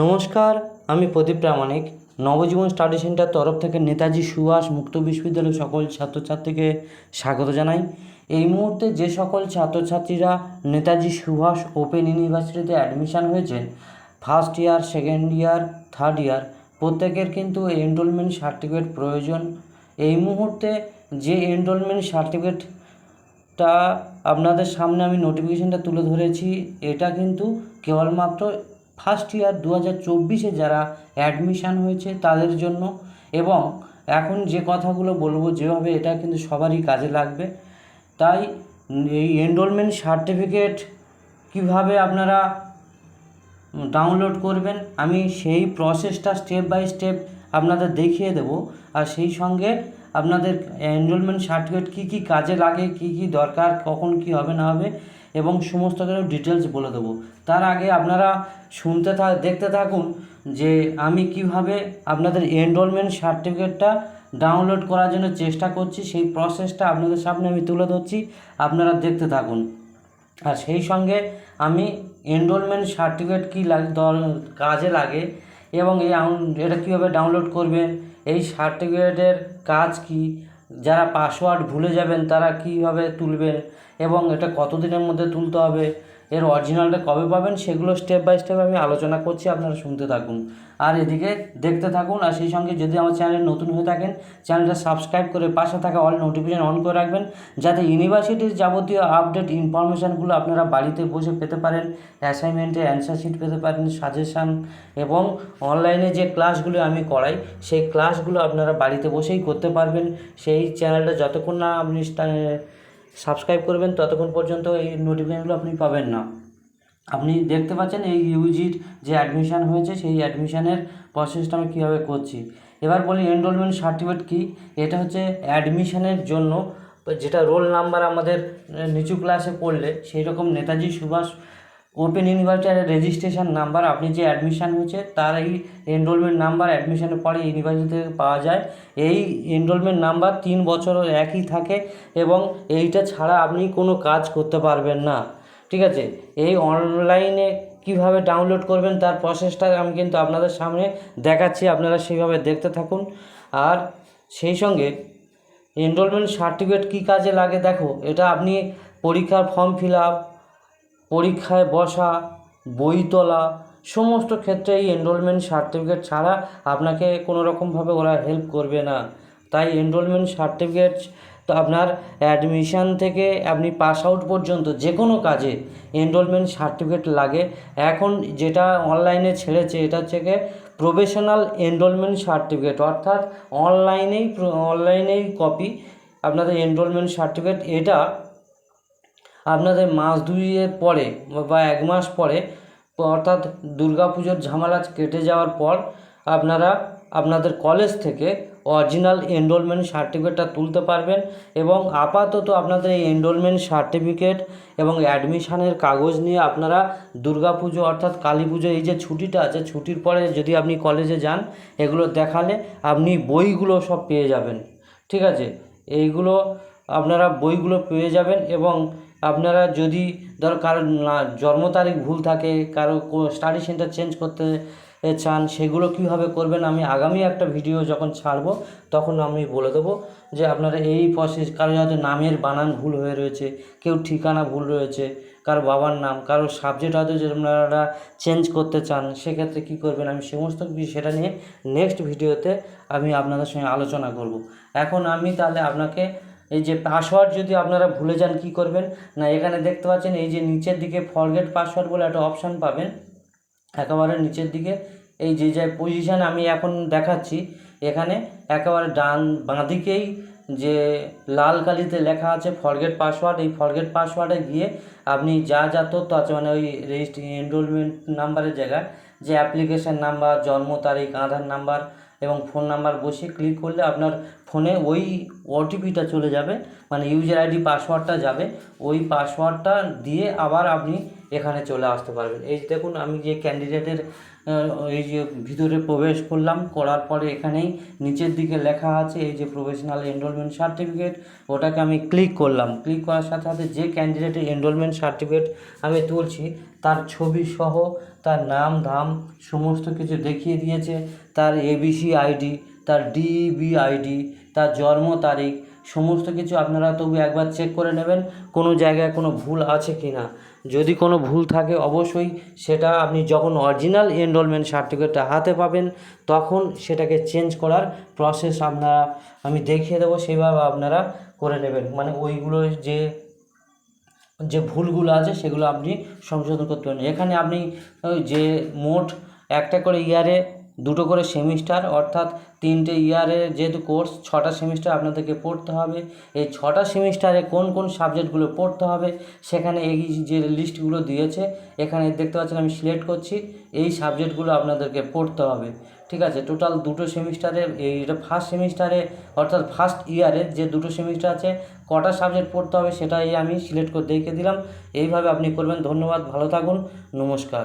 নমস্কার, আমি Pradip Pramanik. Nabajiban study centre তরফ থেকে নেতাজি সুভাষ মুক্ত বিশ্ববিদ্যালয়ের সকল ছাত্রছাত্রীকে স্বাগত জানাই। এই মুহূর্তে যে সকল ছাত্রছাত্রীরা নেতাজি সুভাষ ওপেন ইউনিভার্সিটিতে অ্যাডমিশান হয়েছেন, first year, second year, third year, প্রত্যেকের কিন্তু এনরোলমেন্ট সার্টিফিকেট প্রয়োজন। এই মুহূর্তে যে এনরোলমেন্ট সার্টিফিকেট তা আপনাদের সামনে আমি নোটিফিকেশনটা তুলে ধরেছি, এটা কিন্তু কেবলমাত্র ফার্স্ট ইয়ার দু হাজার চব্বিশে যারা অ্যাডমিশান হয়েছে তাদের জন্য এবং এখন যে কথাগুলো বলব যেভাবে এটা কিন্তু সবারই কাজে লাগবে। তাই এই এনরোলমেন্ট সার্টিফিকেট কীভাবে আপনারা ডাউনলোড করবেন, আমি সেই প্রসেসটা স্টেপ বাই স্টেপ আপনাদের দেখিয়ে দেব। আর সেই সঙ্গে আপনাদের এনরোলমেন্ট সার্টিফিকেট কী কী কাজে লাগে, কী কী দরকার, কখন কী হবে না হবে এবং সমস্ত কিছু ডিটেলস বলে দেবো। তার আগে আপনারা শুনতে থাক দেখতে থাকুন যে আমি কীভাবে আপনাদের এনরোলমেন্ট সার্টিফিকেটটা ডাউনলোড করার জন্য চেষ্টা করছি, সেই প্রসেসটা আপনাদের সামনে আমি তুলে ধরছি, আপনারা দেখতে থাকুন। আর সেই সঙ্গে আমি এনরোলমেন্ট সার্টিফিকেট কী লাগে কাজে লাগে এবং এই এটা কীভাবে ডাউনলোড করবেন এই সার্টিফিকেটের কাজ কি যারা পাসওয়ার্ড ভুলে যাবেন তারা কীভাবে তুলবেন? এবং এটা কতদিনের মধ্যে তুলতে হবে? এর অরিজিনালটা কবে পাবেন সেগুলো স্টেপ বাই স্টেপ আমি আলোচনা করছি, আপনারা শুনতে থাকুন। আর এদিকে দেখতে থাকুন, আর সেই সঙ্গে যদি আমার চ্যানেল নতুন হয়ে থাকেন চ্যানেলটা সাবস্ক্রাইব করে পাশে থাকা অল নোটিফিকেশন অন করে রাখবেন, যাতে ইউনিভার্সিটির যাবতীয় আপডেট ইনফরমেশানগুলো আপনারা বাড়িতে বসে পেতে পারেন অ্যাসাইনমেন্টে অ্যান্সার শিট পেতে পারেন সাজেশান এবং অনলাইনে যে ক্লাসগুলো আমি করাই, সেই ক্লাসগুলো আপনারা বাড়িতে বসেই করতে পারবেন। সেই চ্যানেলটা যতক্ষণ না আপনি সাবস্ক্রাইব করবেন, ততক্ষণ পর্যন্ত এই নোটিফিকেশনগুলো আপনি পাবেন না। আপনি দেখতে পাচ্ছেন এই ইউজির যে অ্যাডমিশান হয়েছে, সেই অ্যাডমিশানের প্রসেসটা আমি কীভাবে করছি। এবার বলি এনরোলমেন্ট সার্টিফিকেট কী? এটা হচ্ছে অ্যাডমিশানের জন্য যেটা রোল নাম্বার আমাদের নিচু ক্লাসে পড়লে সেই রকম নেতাজি সুভাষ ওপেন ইউনিভার্সিটির রেজিস্ট্রেশন নাম্বার আপনি যে অ্যাডমিশান হয়েছে, তার এই এনরোলমেন্ট নাম্বার অ্যাডমিশনের পরে ইউনিভার্সিটি থেকে পাওয়া যায়। এই এনরোলমেন্ট নাম্বার তিন বছর একই থাকে এবং এইটা ছাড়া আপনি কোনো কাজ করতে পারবেন না। ঠিক আছে? এই অনলাইনে কীভাবে ডাউনলোড করবেন, তার প্রসেসটা আমি কিন্তু আপনাদের সামনে দেখাচ্ছি, আপনারা সেইভাবে দেখতে থাকুন। আর সেই সঙ্গে এনরোলমেন্ট সার্টিফিকেট কী কাজে লাগে দেখো, এটা আপনি পরীক্ষার ফর্ম ফিল আপ পরীক্ষায় বসা, বই তোলা, সমস্ত ক্ষেত্রে এই এনরোলমেন্ট সার্টিফিকেট ছাড়া আপনাকে কোনো রকমভাবে ওরা হেল্প করবে না। তাই এনরোলমেন্ট সার্টিফিকেট তো আপনার অ্যাডমিশান থেকে আপনি পাস আউট পর্যন্ত যে কোনো কাজে এনরোলমেন্ট সার্টিফিকেট লাগে। এখন যেটা অনলাইনে ছেড়েছে এটা গিয়ে প্রফেশনাল এনরোলমেন্ট সার্টিফিকেট অর্থাৎ অনলাইনেই অনলাইনেই কপি আপনাদের এনরোলমেন্ট সার্টিফিকেট এটা আপনাদের মাস দুইয়ের পরে বা এক মাস পরে, অর্থাৎ পুজোর ঝামেলা কেটে যাওয়ার পর আপনারা আপনাদের কলেজ থেকে অরিজিনাল এনরোলমেন্ট সার্টিফিকেটটা তুলতে পারবেন এবং আপাতত আপনাদের এই এনরোলমেন্ট সার্টিফিকেট এবং অ্যাডমিশানের কাগজ নিয়ে আপনারা পুজো অর্থাৎ কালী পুজো, এই যে ছুটিটা আছে, ছুটির পরে যদি আপনি কলেজে যান, এগুলো দেখালে আপনি বইগুলো সব পেয়ে যাবেন। ঠিক আছে? এইগুলো আপনারা বইগুলো পেয়ে যাবেন এবং আপনারা যদি ধর কারও জন্ম তারিখ ভুল থাকে, কারও স্টাডি সেন্টার চেঞ্জ করতে চান, সেগুলো কীভাবে করবেন আমি আগামী একটা ভিডিও যখন ছাড়বো, তখন আমি বলে দেবো যে আপনারা এই প্রসেস কারও হয়তো নামের বানান ভুল হয়ে রয়েছে, কেউ ঠিকানা ভুল রয়েছে, কারও বাবার নাম, কারও সাবজেক্ট হয়তো যে আপনারা চেঞ্জ করতে চান, সেক্ষেত্রে কী করবেন আমি সমস্ত কিছু সেটা নিয়ে নেক্সট ভিডিওতে আমি আপনাদের সঙ্গে আলোচনা করব। এখন আমি তাহলে আপনাকে এই যে পাসওয়ার্ড যদি আপনারা ভুলে যান কি করবেন? না, এখানে দেখতে পাচ্ছেন, এই যে নিচের দিকে ফরগেট পাসওয়ার্ড বলে একটা অপশান পাবেন। একেবারে নিচের দিকে, এই যে যে পজিশান আমি এখন দেখাচ্ছি, এখানে একেবারে ডান বাঁদিকেই যে লাল কালিতে লেখা আছে ফরগেট পাসওয়ার্ড এই ফরগেট পাসওয়ার্ডে গিয়ে আপনি যা যা তথ্য আছে মানে ওই রেজিস্ট্রি এনরোলমেন্ট নাম্বারের জায়গায়, যে অ্যাপ্লিকেশান নাম্বার জন্ম তারিখ, আধার নাম্বার এবং ফোন নাম্বার বসিয়ে ক্লিক করলে আপনার ফোনে ওই ওটিপিটা চলে যাবে মানে ইউজার আইডি পাসওয়ার্ডটা যাবে। ওই পাসওয়ার্ডটা দিয়ে আবার আপনি এখানে চলে আসতে পারবেন। এই দেখুন, আমি যে ক্যান্ডিডেটের এই যে ভিতরে প্রবেশ করলাম, করার পরে এখানেই নিচের দিকে লেখা আছে, এই যে প্রফেশনাল এনরোলমেন্ট সার্টিফিকেট ওটাকে আমি ক্লিক করলাম। ক্লিক করার সাথে সাথে যে ক্যান্ডিডেটের এনরোলমেন্ট সার্টিফিকেট আমি তুলছি তার ছবি সহ তার নাম, ধাম, সমস্ত কিছু দেখিয়ে দিয়েছে। তার এবিসি আইডি তার ডিবি আইডি তার জন্ম তারিখ, সমস্ত কিছু আপনারা তবু একবার চেক করে নেবেন, কোনো জায়গায় কোনো ভুল আছে কি না। যদি কোনো ভুল থাকে অবশ্যই সেটা আপনি যখন অরিজিনাল এনরোলমেন্ট সার্টিফিকেটটা হাতে পাবেন, তখন সেটাকে চেঞ্জ করার প্রসেস আপনারা, আমি দেখিয়ে দেবো, সেভাবে আপনারা করে নেবেন। মানে ওইগুলো যে যে ভুলগুলো আছে সেগুলো আপনি সংশোধন করতে পারেন। এখানে আপনি যে মোট একটা করে ইয়ারে দুটো করে সেমিস্টার অর্থাৎ তিনটে ইয়ারে যেহেতু কোর্স ছটা সেমিস্টার আপনাদেরকে পড়তে হবে। এই ছটা সেমিস্টারে কোন কোন সাবজেক্টগুলো পড়তে হবে, সেখানে এই যে লিস্টগুলো দিয়েছে, এখানে দেখতে পাচ্ছেন আমি সিলেক্ট করছি, এই সাবজেক্টগুলো আপনাদেরকে পড়তে হবে। ঠিক আছে টোটাল দুটো সেমিস্টারে এই এটা ফার্স্ট সেমিস্টারে অর্থাৎ ফার্স্ট ইয়ারে যে দুটো সেমিস্টার আছে, কটা সাবজেক্ট পড়তে হবে সেটাই আমি সিলেক্ট করে দেখিয়ে দিলাম। এইভাবে আপনি করবেন। ধন্যবাদ, ভালো থাকুন। নমস্কার।